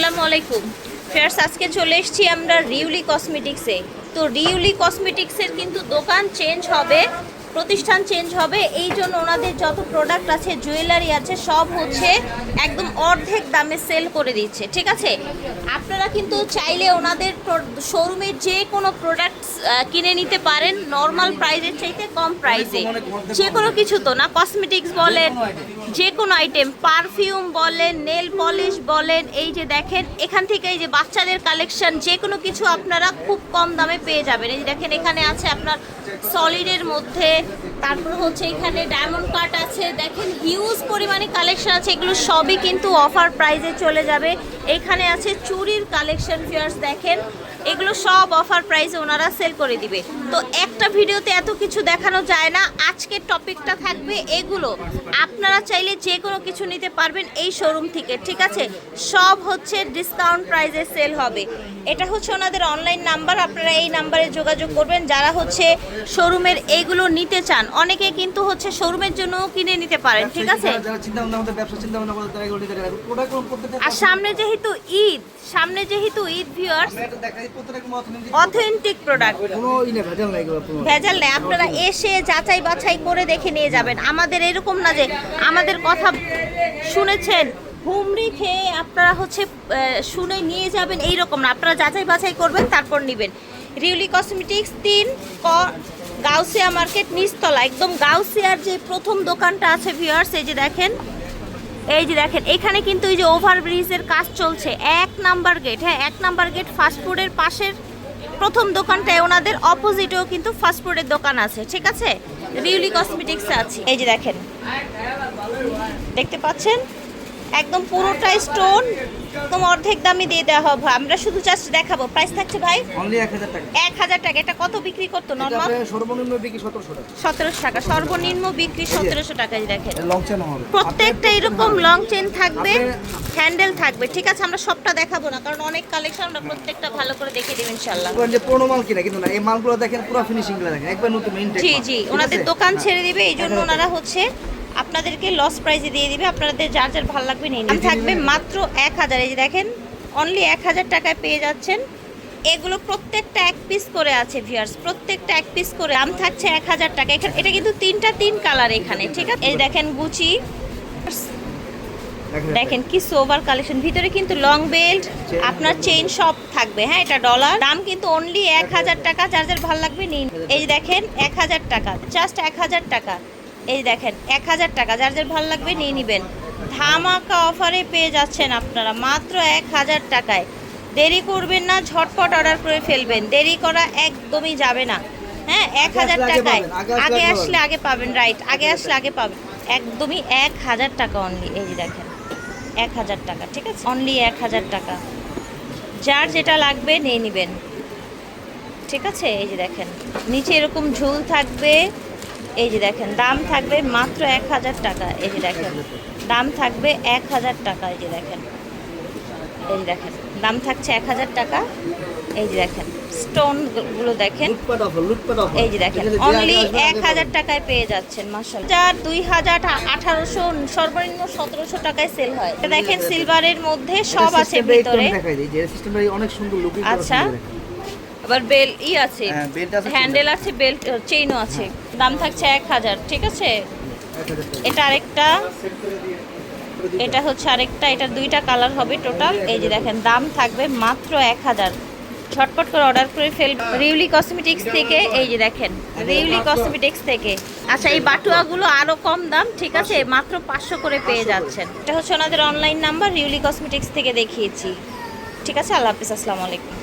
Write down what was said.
আসসালামু আলাইকুম। ফ্রেন্ডস আজকে চলে এসেছি আমরা রিউলি কসমেটিক্সে তো রিউলি কসমেটিক্সের কিন্তু দোকান চেঞ্জ হবে প্রতিষ্ঠান চেঞ্জ হবে। এই জন্য ওনাদের যত প্রোডাক্ট আছে জুয়েলারি আছে, সব হচ্ছে একদম অর্ধেক দামে সেল করে দিচ্ছে। ঠিক আছে? আপনারা কিন্তু চাইলে ওনাদের শোরুমের যে কোনো প্রোডাক্ট কিনে নিতে পারেন নর্মাল প্রাইসের চাইতে কম প্রাইসে যে কোনো কিছু তো না কসমেটিক্স বলেন, যে কোনো আইটেম পারফিউম বলেন নেল পলিশ বলেন, এই যে দেখেন, এখান থেকে এই যে বাচ্চাদের কালেকশন যে কোনো কিছু আপনারা খুব কম দামে পেয়ে যাবেন। এই যে দেখেন, এখানে আছে আপনার সলিডের মধ্যে তারপর হচ্ছে এখানে ডায়মন্ড কাট আছে, দেখেন হিউজ পরিমাণে কালেকশন আছে, এগুলো সবই কিন্তু অফার প্রাইজে চলে যাবে। এখানে আছে চুরির কালেকশন ফিয়ার্স দেখেন। এগুলো সব অফার প্রাইসে ওনারা সেল করে দিবে। তো একটা ভিডিওতে এত কিছু দেখানো যায় না। আজকের টপিকটা থাকবে এগুলো। আপনারা চাইলে যে কোনো কিছু নিতে পারবেন এই শোরুম থেকে ঠিক আছে? সব হচ্ছে ডিসকাউন্ট প্রাইসে সেল হবে। এটা হচ্ছে ওনাদের অনলাইন নাম্বার আপনারা এই নাম্বারে যোগাযোগ করবেন। যারা হচ্ছে শোরুমের এইগুলো নিতে চান অনেকে কিন্তু হচ্ছে শোরুমের জন্য কিনে নিতে পারেন ঠিক আছে? আর সামনে যেহেতু ঈদ সামনে যেহেতু ঈদ ভিউয়ার্স অথেন্টিক প্রোডাক্ট ভেজাল নেই। আপনারা এসে যাচাই বাছাই করে দেখে নিয়ে যাবেন। আমাদের এরকম না যে আমাদের কথা শুনেছেন, হুমড়ি খেয়ে আপনারা হচ্ছে শুনে নিয়ে যাবেন এই রকম না। আপনারা যাচাই বাছাই করবেন, তারপর নেবেন। রিউলি কসমেটিক্স তিন ক, গাউসিয়া মার্কেট নিচতলা। একদম গাউসিয়ার যে প্রথম দোকানটা আছে ভিউয়ার্স এই যে দেখেন এই যে দেখেন, এখানে কিন্তু এই যে ওভারব্রিজের কাজ চলছে। এক নাম্বার গেট হ্যাঁ এক নাম্বার গেট ফাস্টফুডের পাশের প্রথম দোকানটায় ওনাদের অপোজিটেও কিন্তু ফাস্টফুডের দোকান আছে, ঠিক আছে? রিউলি কসমেটিক্স আছে। এই যে দেখেন, দেখতে পাচ্ছেন? একদম পুরোটা স্টোন একদম অর্ধেক দামে দিয়ে দেওয়া হবে। আমরা শুধু জাস্ট দেখাবো। প্রাইস থাকছে ভাই? অনলি 1000 টাকা। এক হাজার টাকা। এটা কত বিক্রি করতো নর্মাল? সর্বনিম্ন বিক্রি 1700 টাকা। সতেরোশো টাকা। সর্বনিম্ন বিক্রি সতেরোশো টাকা এই দেখেন লং চেন হবে। প্রত্যেকটা এরকম লং চেন থাকবে হ্যান্ডেল থাকবে। ঠিক আছে আমরা সবটা দেখাবো না কারণ অনেক কালেকশন আমরা প্রত্যেকটা ভালো করে দেখিয়ে দেব ইনশাল্লাহ বলেন যে পুরনো মাল কিনা কিন্তু না এই মালগুলো দেখেন পুরো ফিনিশিংগুলো দেখেন। একবার নতুন ইনটেক জি জি ওনাদের দোকান ছেড়ে দিবে এই জন্য ওনারা হচ্ছে আপনাদেরকে লস প্রাইজে দিয়ে দিবে। আপনাদের যার যার ভালো লাগবে নিয়ে নিন থাকবে মাত্র এক হাজার। এই যে দেখেন অনলি এক হাজার টাকায় পেয়ে যাচ্ছেন। এগুলো প্রত্যেকটা এক পিস করে আছে ভিউয়ার্স প্রত্যেকটা এক পিস করে দাম থাকছে এক হাজার টাকা। এখানে এটা কিন্তু তিনটা তিন কালার এখানে ঠিক আছে? এই দেখেন গুচি দেখেন কি সোভার কালেকশন ভিতরে কিন্তু লং বেল্ট আপনার চেইন সব থাকবে। হ্যাঁ এটা ডলার দাম কিন্তু অনলি এক হাজার টাকা। যার যার ভালো লাগবে নিন এই দেখেন এক হাজার টাকা। জাস্ট এক হাজার টাকা। এই দেখেন এক হাজার টাকা। যার যার ভালো লাগবে নিয়ে নেবেন। ধামাকা অফারে পেয়ে যাচ্ছেন আপনারা মাত্র এক হাজার টাকায়। দেরি করবেন না ঝটপট অর্ডার করে ফেলবেন। দেরি করা একদমই যাবে না। হ্যাঁ এক হাজার টাকায়। আগে আগে আসলে আগে আসলে আগে পাবেন রাইট আগে আসলে আগে পাবেন। একদমই এক হাজার টাকা অনলি এই যে দেখেন। এক হাজার টাকা ঠিক আছে? অনলি এক হাজার টাকা। যার যেটা লাগবে নিয়ে নেবেন। ঠিক আছে? এই যে দেখেন নিচে এরকম ঝুল থাকবে। এই যে দেখেন দাম থাকবে মাত্র এক হাজার টাকা এই যে দেখেন। দাম থাকবে এক হাজার টাকা এই যে দেখেন। এই যে দেখেন দাম থাকছে এক হাজার টাকা এই যে দেখেন। স্টোনগুলো দেখেন। এই যে দেখেন অনলি এক হাজার টাকায় পেয়ে যাচ্ছেন মাসাল হাজার দুই হাজার আঠারোশো সর্বনিম্ন সতেরোশো টাকায় সেল হয়। দেখেন সিলভারের মধ্যে সব আছে ভিতরে। আচ্ছা। আবার বেল ই আছে হ্যাঁ, হ্যান্ডেল আছে বেল্ট চেইনও আছে। দাম থাকছে এক হাজার ঠিক আছে? এটা আরেকটা এটা হচ্ছে আরেকটা এটা দুইটা কালার হবে টোটাল এই যে দেখেন দাম থাকবে মাত্র এক হাজার। ঝটপট করে অর্ডার করে ফেল রিউলি কসমেটিক্স থেকে এই যে দেখেন রিউলি কসমেটিক্স থেকে। আচ্ছা এই বাটুয়াগুলো আরও কম দাম ঠিক আছে? মাত্র পাঁচশো করে পেয়ে যাচ্ছেন। এটা হচ্ছে ওনাদের অনলাইন নাম্বার রিউলি কসমেটিক্স থেকে দেখিয়েছি। ঠিক আছে আল্লাহ হাফিজ আসসালামু আলাইকুম।